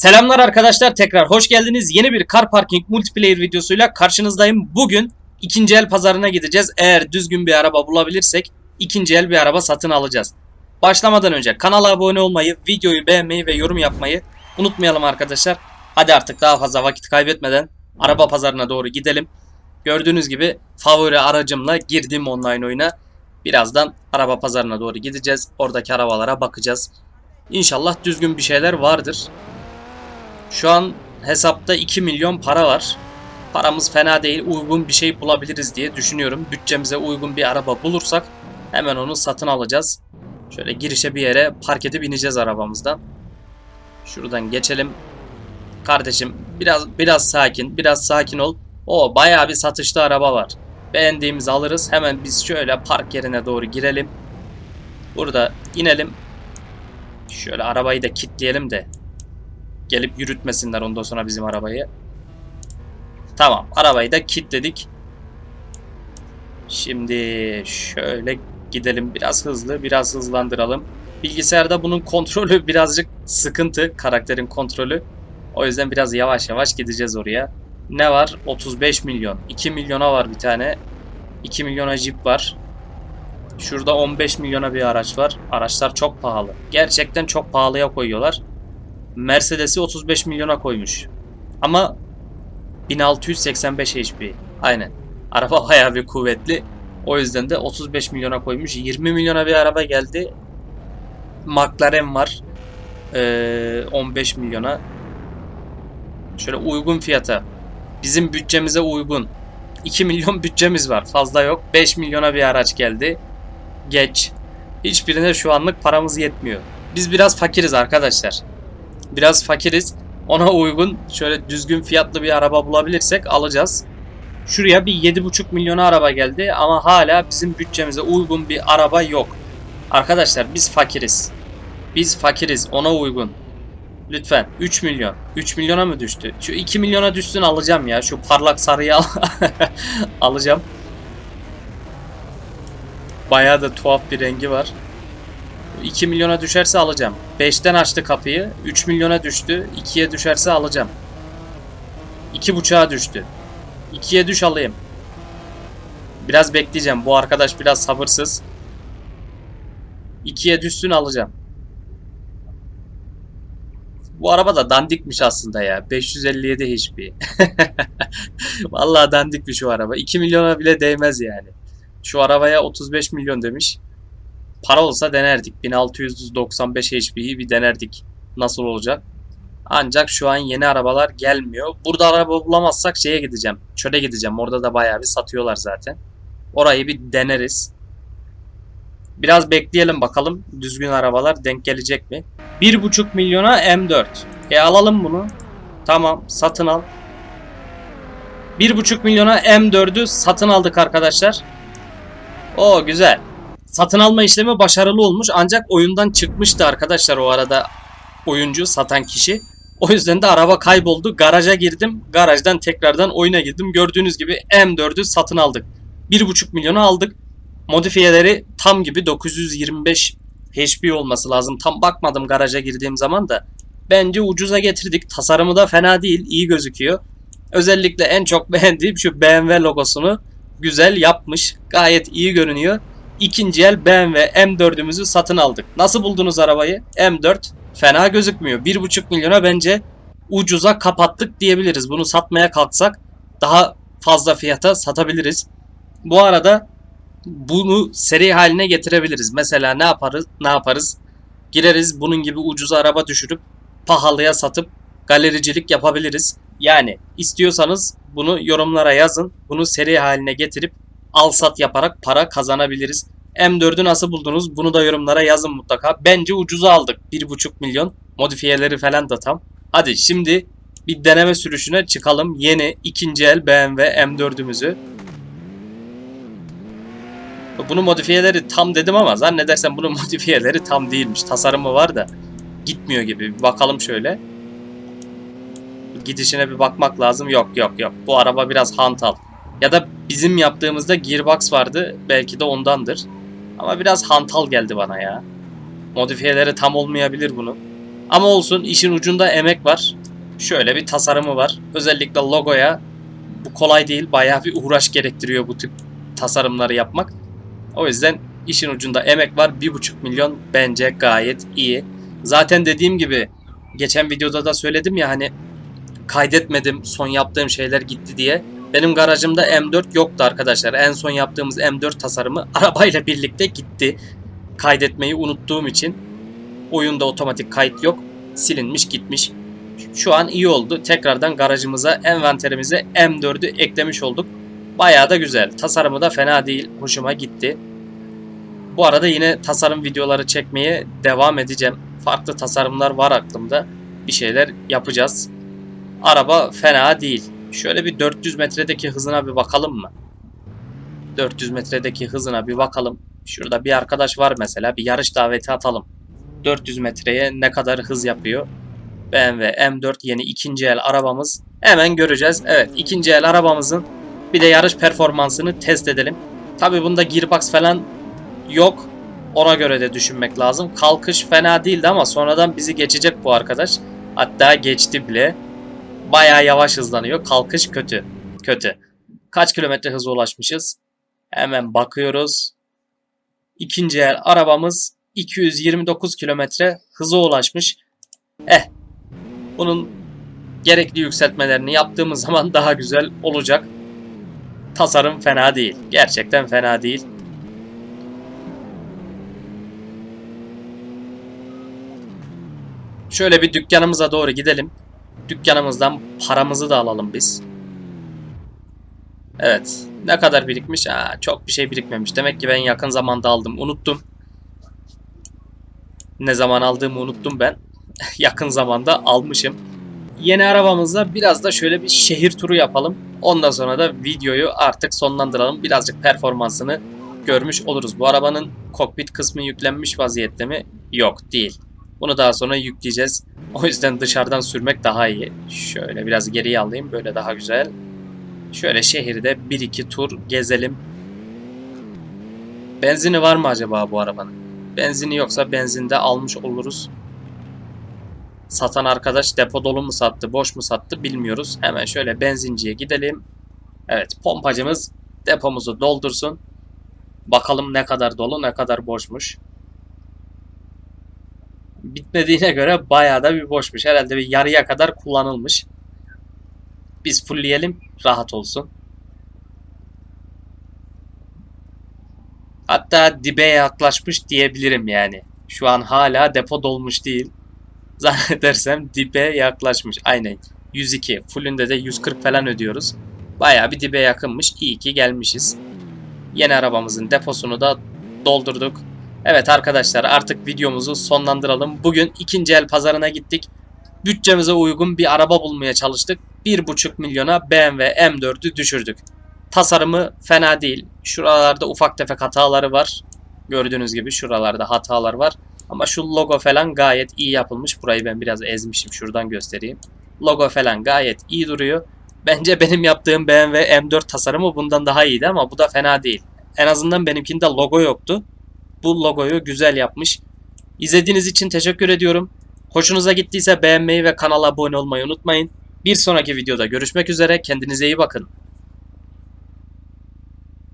Selamlar arkadaşlar tekrar hoş geldiniz. Yeni bir car parking multiplayer videosuyla karşınızdayım. Bugün ikinci el pazarına gideceğiz. Eğer düzgün bir araba bulabilirsek ikinci el bir araba satın alacağız. Başlamadan önce kanala abone olmayı, videoyu beğenmeyi ve yorum yapmayı unutmayalım arkadaşlar. Hadi artık daha fazla vakit kaybetmeden araba pazarına doğru gidelim. Gördüğünüz gibi favori aracımla girdim online oyuna. Birazdan araba pazarına doğru gideceğiz. Oradaki arabalara bakacağız. İnşallah düzgün bir şeyler vardır. Şu an hesapta 2 milyon para var. Paramız fena değil. Uygun bir şey bulabiliriz diye düşünüyorum. Bütçemize uygun bir araba bulursak hemen onu satın alacağız. Şöyle girişe bir yere park edip ineceğiz arabamızdan. Şuradan geçelim. Kardeşim biraz biraz sakin, biraz sakin ol. O bayağı bir satışlı araba var. Beğendiğimizi alırız. Hemen biz şöyle park yerine doğru girelim. Burada inelim. Şöyle arabayı da kilitleyelim de gelip yürütmesinler ondan sonra bizim arabayı. Tamam arabayı da kilitledik. Şimdi şöyle gidelim biraz hızlı biraz hızlandıralım. Bilgisayarda bunun kontrolü birazcık sıkıntı karakterin kontrolü. O yüzden biraz yavaş yavaş gideceğiz oraya. Ne var? 35 milyon. 2 milyona var bir tane. 2 milyona Jeep var. Şurada 15 milyona bir araç var. Araçlar çok pahalı. Gerçekten çok pahalıya koyuyorlar. Mercedes'i 35 milyona koymuş. Ama 1685 HP. Aynen. Araba bayağı bir kuvvetli. O yüzden de 35 milyona koymuş. 20 milyona bir araba geldi. McLaren var. Ee, 15 milyona. Şöyle uygun fiyata. Bizim bütçemize uygun. 2 milyon bütçemiz var. Fazla yok. 5 milyona bir araç geldi. Geç. Hiçbirine şu anlık paramız yetmiyor. Biz biraz fakiriz arkadaşlar biraz fakiriz. Ona uygun şöyle düzgün fiyatlı bir araba bulabilirsek alacağız. Şuraya bir 7,5 milyona araba geldi ama hala bizim bütçemize uygun bir araba yok. Arkadaşlar biz fakiriz. Biz fakiriz ona uygun. Lütfen 3 milyon. 3 milyona mı düştü? Şu 2 milyona düşsün alacağım ya. Şu parlak sarıyı al alacağım. Bayağı da tuhaf bir rengi var. 2 milyona düşerse alacağım. 5'ten açtı kapıyı. 3 milyona düştü. 2'ye düşerse alacağım. 2.5'a düştü. 2'ye düş alayım. Biraz bekleyeceğim. Bu arkadaş biraz sabırsız. 2'ye düşsün alacağım. Bu araba da dandikmiş aslında ya. 557 HP. Vallahi dandikmiş şu araba. 2 milyona bile değmez yani. Şu arabaya 35 milyon demiş. Para olsa denerdik. 1695 HP'yi bir denerdik. Nasıl olacak? Ancak şu an yeni arabalar gelmiyor. Burada araba bulamazsak şeye gideceğim. Çöle gideceğim. Orada da bayağı bir satıyorlar zaten. Orayı bir deneriz. Biraz bekleyelim bakalım düzgün arabalar denk gelecek mi? 1.5 milyona M4. E alalım bunu. Tamam satın al. 1.5 milyona M4'ü satın aldık arkadaşlar. O güzel satın alma işlemi başarılı olmuş ancak oyundan çıkmıştı arkadaşlar o arada oyuncu satan kişi. O yüzden de araba kayboldu. Garaja girdim. Garajdan tekrardan oyuna girdim. Gördüğünüz gibi M4'ü satın aldık. 1.5 milyonu aldık. Modifiyeleri tam gibi 925 HP olması lazım. Tam bakmadım garaja girdiğim zaman da. Bence ucuza getirdik. Tasarımı da fena değil. iyi gözüküyor. Özellikle en çok beğendiğim şu BMW logosunu güzel yapmış. Gayet iyi görünüyor ikinci el BMW M4'ümüzü satın aldık. Nasıl buldunuz arabayı? M4 fena gözükmüyor. 1,5 milyona bence ucuza kapattık diyebiliriz. Bunu satmaya kalksak daha fazla fiyata satabiliriz. Bu arada bunu seri haline getirebiliriz. Mesela ne yaparız? Ne yaparız? Gireriz bunun gibi ucuz araba düşürüp pahalıya satıp galericilik yapabiliriz. Yani istiyorsanız bunu yorumlara yazın. Bunu seri haline getirip al sat yaparak para kazanabiliriz. M4'ü nasıl buldunuz? Bunu da yorumlara yazın mutlaka. Bence ucuza aldık. 1.5 milyon. Modifiyeleri falan da tam. Hadi şimdi bir deneme sürüşüne çıkalım. Yeni ikinci el BMW M4'ümüzü. Bunun modifiyeleri tam dedim ama zannedersem bunun modifiyeleri tam değilmiş. Tasarımı var da gitmiyor gibi. Bir bakalım şöyle. Gidişine bir bakmak lazım. Yok yok yok. Bu araba biraz hantal. Ya da bizim yaptığımızda gearbox vardı. Belki de ondandır. Ama biraz hantal geldi bana ya. Modifiyeleri tam olmayabilir bunun. Ama olsun işin ucunda emek var. Şöyle bir tasarımı var. Özellikle logoya bu kolay değil. Bayağı bir uğraş gerektiriyor bu tip tasarımları yapmak. O yüzden işin ucunda emek var. 1,5 milyon bence gayet iyi. Zaten dediğim gibi geçen videoda da söyledim ya hani kaydetmedim son yaptığım şeyler gitti diye. Benim garajımda M4 yoktu arkadaşlar. En son yaptığımız M4 tasarımı arabayla birlikte gitti. Kaydetmeyi unuttuğum için oyunda otomatik kayıt yok. Silinmiş gitmiş. Şu an iyi oldu. Tekrardan garajımıza, envanterimize M4'ü eklemiş olduk. Bayağı da güzel. Tasarımı da fena değil. Hoşuma gitti. Bu arada yine tasarım videoları çekmeye devam edeceğim. Farklı tasarımlar var aklımda. Bir şeyler yapacağız. Araba fena değil. Şöyle bir 400 metredeki hızına bir bakalım mı? 400 metredeki hızına bir bakalım. Şurada bir arkadaş var mesela. Bir yarış daveti atalım. 400 metreye ne kadar hız yapıyor? BMW M4 yeni ikinci el arabamız. Hemen göreceğiz. Evet ikinci el arabamızın bir de yarış performansını test edelim. Tabi bunda gearbox falan yok. Ona göre de düşünmek lazım. Kalkış fena değildi ama sonradan bizi geçecek bu arkadaş. Hatta geçti bile. Bayağı yavaş hızlanıyor. Kalkış kötü. Kötü. Kaç kilometre hıza ulaşmışız? Hemen bakıyoruz. İkinci el arabamız 229 kilometre hıza ulaşmış. Eh. Bunun gerekli yükseltmelerini yaptığımız zaman daha güzel olacak. Tasarım fena değil. Gerçekten fena değil. Şöyle bir dükkanımıza doğru gidelim. Dükkanımızdan paramızı da alalım biz. Evet. Ne kadar birikmiş? Aa, çok bir şey birikmemiş. Demek ki ben yakın zamanda aldım. Unuttum. Ne zaman aldığımı unuttum ben. yakın zamanda almışım. Yeni arabamızla biraz da şöyle bir şehir turu yapalım. Ondan sonra da videoyu artık sonlandıralım. Birazcık performansını görmüş oluruz. Bu arabanın kokpit kısmı yüklenmiş vaziyette mi? Yok değil. Bunu daha sonra yükleyeceğiz. O yüzden dışarıdan sürmek daha iyi. Şöyle biraz geriye alayım. Böyle daha güzel. Şöyle şehirde 1-2 tur gezelim. Benzini var mı acaba bu arabanın? Benzini yoksa benzinde almış oluruz. Satan arkadaş depo dolu mu sattı, boş mu sattı bilmiyoruz. Hemen şöyle benzinciye gidelim. Evet, pompacımız depomuzu doldursun. Bakalım ne kadar dolu, ne kadar boşmuş. Bitmediğine göre bayağı da bir boşmuş. Herhalde bir yarıya kadar kullanılmış. Biz fullleyelim, rahat olsun. Hatta dibe yaklaşmış diyebilirim yani. Şu an hala depo dolmuş değil. Zannedersem dibe yaklaşmış. Aynen. 102. Fullünde de 140 falan ödüyoruz. Bayağı bir dibe yakınmış. İyi ki gelmişiz. Yeni arabamızın deposunu da doldurduk. Evet arkadaşlar artık videomuzu sonlandıralım. Bugün ikinci el pazarına gittik. Bütçemize uygun bir araba bulmaya çalıştık. 1,5 milyona BMW M4'ü düşürdük. Tasarımı fena değil. Şuralarda ufak tefek hataları var. Gördüğünüz gibi şuralarda hatalar var. Ama şu logo falan gayet iyi yapılmış. Burayı ben biraz ezmişim. Şuradan göstereyim. Logo falan gayet iyi duruyor. Bence benim yaptığım BMW M4 tasarımı bundan daha iyiydi ama bu da fena değil. En azından benimkinde logo yoktu. Bu logoyu güzel yapmış. İzlediğiniz için teşekkür ediyorum. Hoşunuza gittiyse beğenmeyi ve kanala abone olmayı unutmayın. Bir sonraki videoda görüşmek üzere. Kendinize iyi bakın.